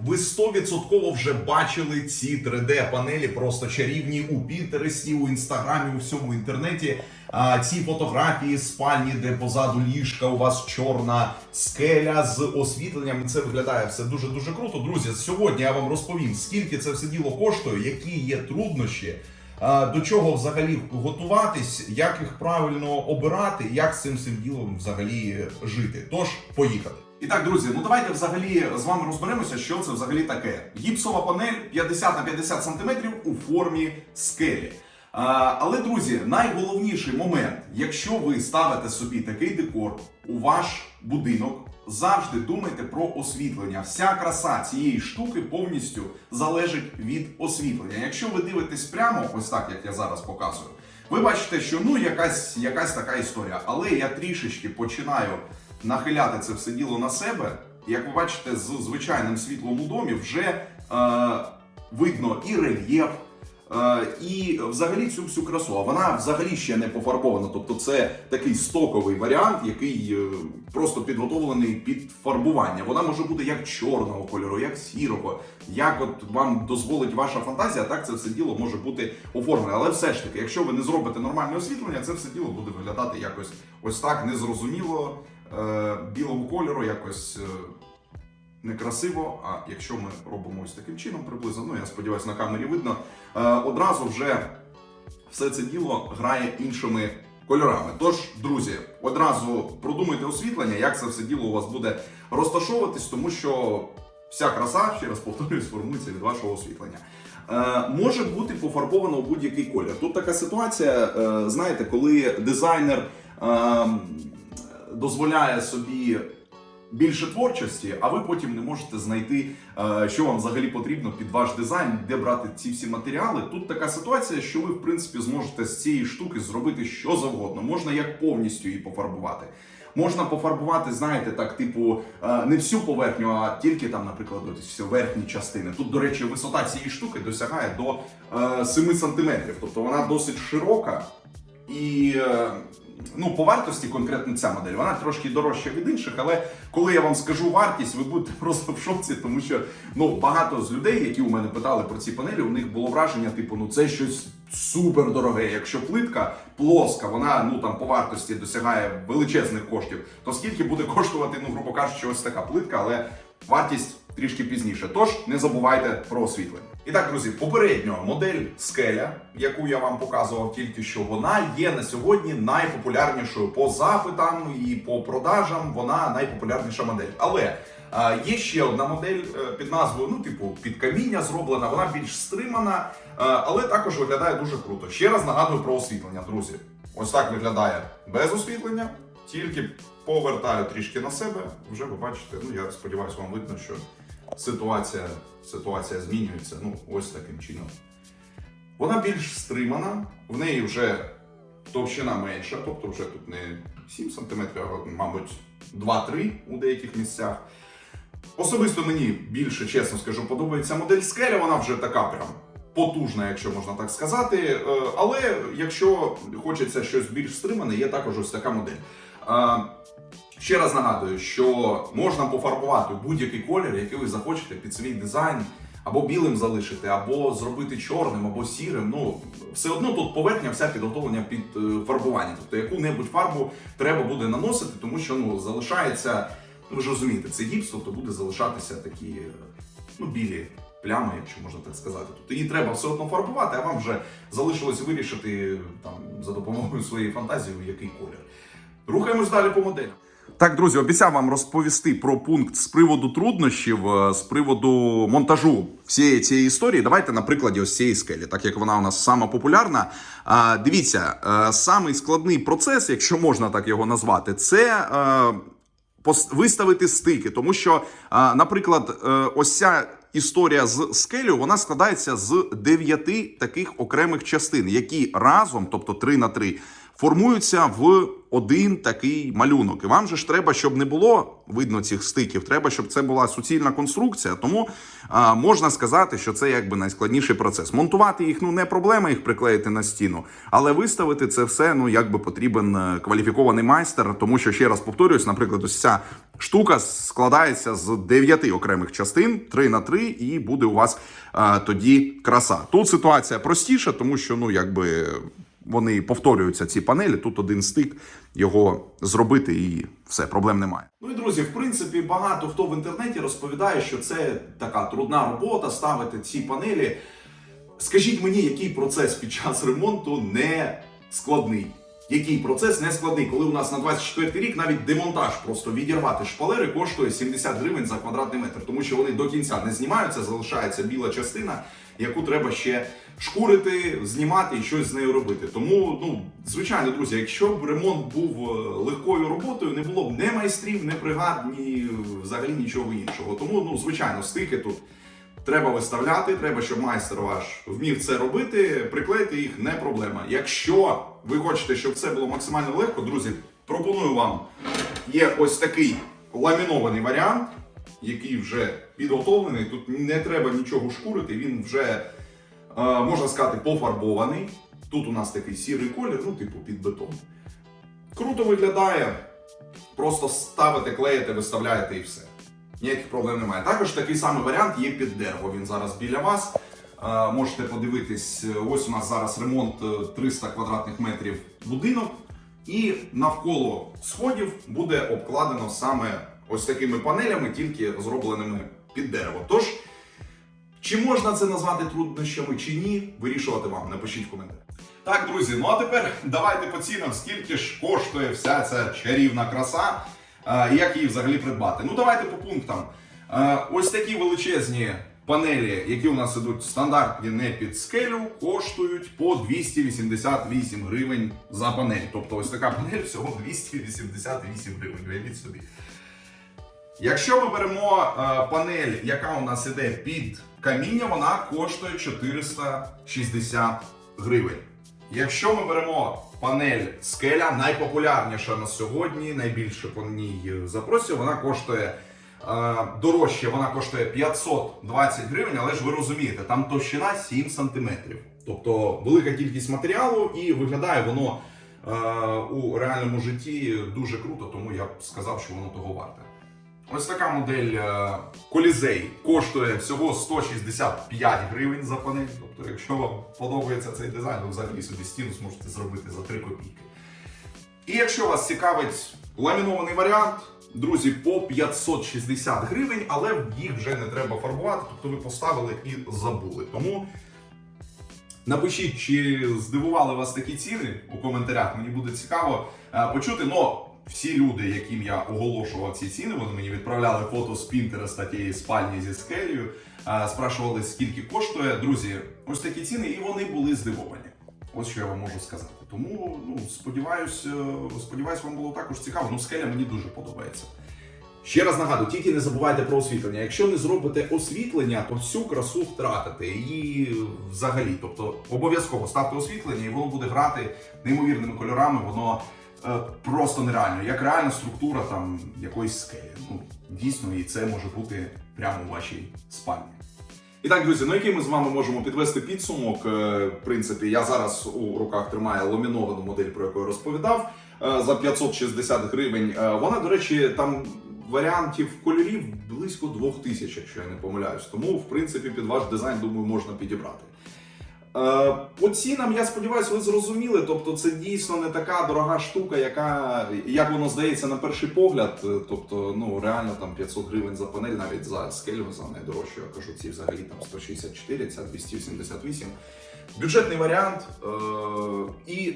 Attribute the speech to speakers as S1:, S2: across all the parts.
S1: Ви 100% вже бачили ці 3D-панелі, просто чарівні у Пінтересті, у інстаграмі, у всьому інтернеті. А ці фотографії спальні, де позаду ліжка у вас чорна скеля з освітленням. Це виглядає все дуже дуже круто. Друзі, сьогодні я вам розповім, скільки це все діло коштує, які є труднощі. До чого взагалі готуватись, як їх правильно обирати, як з цим всім ділом взагалі жити. Тож, поїхали. І так, друзі, ну давайте взагалі з вами розберемося, що це взагалі таке. Гіпсова панель 50 на 50 см у формі скелі. А, але, друзі, найголовніший момент, якщо ви ставите собі такий декор у ваш будинок, завжди думайте про освітлення. Вся краса цієї штуки повністю залежить від освітлення. Якщо ви дивитесь прямо, ось так як я зараз показую, ви бачите, що ну якась, якась така історія. Але я трішечки починаю нахиляти це все діло на себе. Як ви бачите, з звичайним світлом у домі вже е, видно і рельєф. Е, І взагалі цю всю красу, а вона взагалі ще не пофарбована. Тобто це такий стоковий варіант, який е, просто підготовлений під фарбування. Вона може бути як чорного кольору, як сірого, як от вам дозволить ваша фантазія, так це все діло може бути оформлене. Але все ж таки, якщо ви не зробите нормальне освітлення, це все діло буде виглядати якось ось так незрозуміло, білого кольору, якось. е, некрасиво. А якщо ми робимо ось таким чином, приблизно, ну я сподіваюся, на камері видно, е, одразу вже все це діло грає іншими кольорами. Тож, друзі, одразу продумайте освітлення, як це все діло у вас буде розташовуватись, тому що вся краса, ще раз повторюю, сформується від вашого освітлення. Е, може бути пофарбовано у будь-який колір. Тут така ситуація, е, знаєте, коли дизайнер е, дозволяє собі більше творчості, а ви потім не можете знайти, е, що вам взагалі потрібно під ваш дизайн, де брати ці всі матеріали. Тут така ситуація, що ви, в принципі, зможете з цієї штуки зробити що завгодно. Можна як повністю її пофарбувати. Можна пофарбувати, знаєте, так, типу, е, не всю поверхню, а тільки там, наприклад, всі верхні частини. Тут, до речі, висота цієї штуки досягає до е, 7 сантиметрів, тобто вона досить широка. І е, ну, по вартості конкретно ця модель, вона трошки дорожча від інших, але коли я вам скажу вартість, ви будете просто в шоці, тому що ну, багато з людей, які у мене питали про ці панелі, у них було враження, типу, ну це щось супер дороге. Якщо плитка плоска, вона ну там по вартості досягає величезних коштів, то скільки буде коштувати, ну, грубо кажучи, ось така плитка, але вартість трішки пізніше. Тож не забувайте про освітлення. І так, друзі, попередньо модель скеля, яку я вам показував тільки що, вона є на сьогодні найпопулярнішою по запитам і по продажам. Вона найпопулярніша модель. Але е, є ще одна модель е, під назвою, ну, типу, під каміння зроблена, вона більш стримана, е, але також виглядає дуже круто. Ще раз нагадую про освітлення, друзі. Ось так виглядає без освітлення, тільки повертаю трішки на себе. Вже ви бачите, ну я сподіваюся, вам видно, що ситуація, ситуація змінюється. Ну, ось таким чином. Вона більш стримана, в неї вже товщина менша, тобто вже тут не 7 см, а, мабуть, 2-3 у деяких місцях. Особисто мені більше, чесно скажу, подобається модель скеля, вона вже така прям потужна, якщо можна так сказати. Е, Але якщо хочеться щось більш стримане, є також ось така модель. Ще раз нагадую, що можна пофарбувати будь-який колір, який ви захочете під свій дизайн, або білим залишити, або зробити чорним, або сірим. Ну все одно тут поверхня вся підготовлення під е, фарбування. Тобто яку-небудь фарбу треба буде наносити, тому що ну залишається, ну ви ж розумієте, це гіпс, тобто буде залишатися такі е, ну, білі плями, якщо можна так сказати. Тобто її треба все одно фарбувати, а вам вже залишилось вирішити там за допомогою своєї фантазії, який колір. Рухаємось далі по моделям. Так, друзі, обіцяв вам розповісти про пункт з приводу труднощів, е, з приводу монтажу всієї цієї історії. Давайте на прикладі ось цієї скелі, так як вона у нас сама популярна. Дивіться, е, самий складний процес, якщо можна так його назвати, це. е, Виставити стики, тому що, наприклад, ось ця історія з скелею, вона складається з дев'яти таких окремих частин, які разом, тобто 3 на 3, формуються в один такий малюнок. І вам же ж треба, щоб не було видно цих стиків. Треба, щоб це була суцільна конструкція. Тому а, можна сказати, що це якби найскладніший процес. Монтувати їх ну не проблема їх приклеїти на стіну, але виставити це все ну якби потрібен е, кваліфікований майстер. Тому що ще раз повторюсь, наприклад, ось ця штука складається з дев'яти окремих частин, 3 на 3, і буде у вас а, тоді краса. Тут ситуація простіша, тому що ну якби вони повторюються ці панелі. Тут один стик його зробити, і все, проблем немає. Ну і друзі, в принципі, багато хто в інтернеті розповідає, що це така трудна робота ставити ці панелі. Скажіть мені, який процес під час ремонту не складний? Який процес не складний, коли у нас на 24 рік навіть демонтаж просто відірвати шпалери коштує 70 гривень за квадратний метр, тому що вони до кінця не знімаються, залишається біла частина, яку треба ще шкурити, знімати і щось з нею робити. Тому, ну звичайно, друзі, якщо б ремонт був е, легкою роботою, не було б ні майстрів, ні бригад, ні взагалі нічого іншого. Тому, ну звичайно, стики тут. Треба виставляти, треба, щоб майстер ваш вмів це робити. Приклеїти їх не проблема. Якщо ви хочете, щоб це було максимально легко, друзі, пропоную вам. Є ось такий ламінований варіант, який вже підготовлений. Тут не треба нічого шкурити, він вже, е, можна сказати, пофарбований. Тут у нас такий сірий колір, ну, типу, під бетон. Круто виглядає. Просто ставите, клеїте, виставляєте і все. Ніяких проблем немає. Також такий самий варіант є під дерево. Він зараз біля вас. Е, можете подивитись, е, ось у нас зараз ремонт е, 300 квадратних метрів будинок, і навколо сходів буде обкладено саме ось такими панелями, тільки зробленими під дерево. Тож, чи можна це назвати труднощами чи ні, вирішувати вам. Напишіть в коментарі. Так, друзі, ну а тепер давайте по цінам, скільки ж коштує вся ця чарівна краса, е, як її взагалі придбати. Ну давайте по пунктам. Е, Ось такі величезні панелі, які у нас ідуть стандартні не під скелю, коштують по 288 гривень за панель. Тобто ось така панель всього 288 гривень. Уявіть собі. Якщо ми беремо е, панель, яка у нас іде під каміння, вона коштує 460 гривень. Якщо ми беремо панель скеля, найпопулярніша на сьогодні, найбільше по ній запросів, вона коштує е, дорожче, вона коштує 520 гривень, але ж ви розумієте, там товщина 7 см. Тобто велика кількість матеріалу і виглядає воно е, у реальному житті дуже круто, тому я б сказав, що воно того варте. Ось така модель е, Колізей коштує всього 165 гривень за панель. Тобто, якщо вам подобається цей дизайн, ви взагалі собі стіну зможете зробити за 3 копійки. І якщо вас цікавить ламінований варіант, друзі, по 560 гривень, але їх вже не треба фарбувати, тобто ви поставили і забули. Тому напишіть, чи здивували вас такі ціни у коментарях. Мені буде цікаво е, почути. Но всі люди, яким я оголошував ці ціни, вони мені відправляли фото з Пінтереста тієї спальні зі скелею, е, спрашували, скільки коштує. Друзі, ось такі ціни, і вони були здивовані. Ось що я вам можу сказати. Тому ну, сподіваюсь, е, сподіваюсь, вам було також цікаво. Ну, скеля мені дуже подобається. Ще раз нагадую, тільки не забувайте про освітлення. Якщо не зробите освітлення, то всю красу втратите. І взагалі, тобто обов'язково ставте освітлення, і воно буде грати неймовірними кольорами. Воно просто нереально. Як реальна структура там якоїсь скелі. Ну дійсно, і це може бути прямо у вашій спальні. І так, друзі, ну який ми з вами можемо підвести підсумок. Е, В принципі, я зараз у руках тримаю ламіновану модель, про яку я розповідав, е, за 560 гривень. Е, Вона, до речі, там варіантів кольорів близько 2000, якщо я не помиляюсь. Тому, в принципі, під ваш дизайн, думаю, можна підібрати. Е, По цінам, я сподіваюся, ви зрозуміли. Тобто, це дійсно не така дорога штука, яка як воно здається на перший погляд. Е, Тобто, ну реально там 500 гривень за панель, навіть за скелю за найдорожчу, я кажу, ці взагалі там 164, ця 278. Бюджетний варіант. Е, і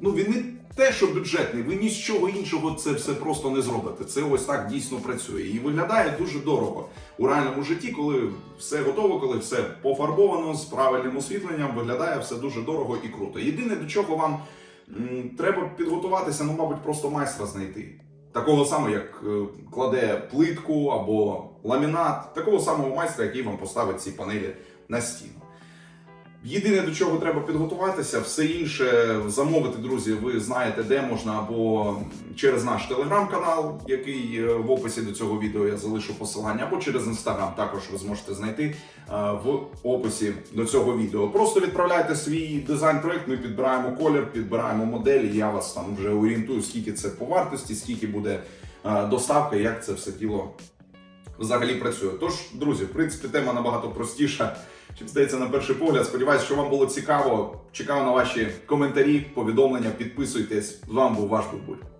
S1: ну він не те, що бюджетний, ви ні з чого іншого це все просто не зробите. Це ось так дійсно працює. І виглядає дуже дорого у реальному житті, коли все готово, коли все пофарбовано з правильним освітленням, виглядає все дуже дорого і круто. Єдине, до чого вам м, треба підготуватися, ну, мабуть, просто майстра знайти. Такого самого, як е, кладе плитку або ламінат, такого самого майстра, який вам поставить ці панелі на стіну. Єдине до чого треба підготуватися, все інше замовити, друзі. Ви знаєте, де можна або через наш телеграм-канал, який е, в описі до цього відео я залишу посилання, або через інстаграм. Також ви зможете знайти е, в описі до цього відео. Просто відправляйте свій дизайн-проект. Ми підбираємо колір, підбираємо моделі. Я вас там вже орієнтую, скільки це по вартості, скільки буде е, доставка, як це все діло взагалі працює. Тож, друзі, в принципі, тема набагато простіша, чим здається на перший погляд. Сподіваюсь, що вам було цікаво. Чекаю на ваші коментарі, повідомлення. Підписуйтесь. З вами був ваш Бубуль.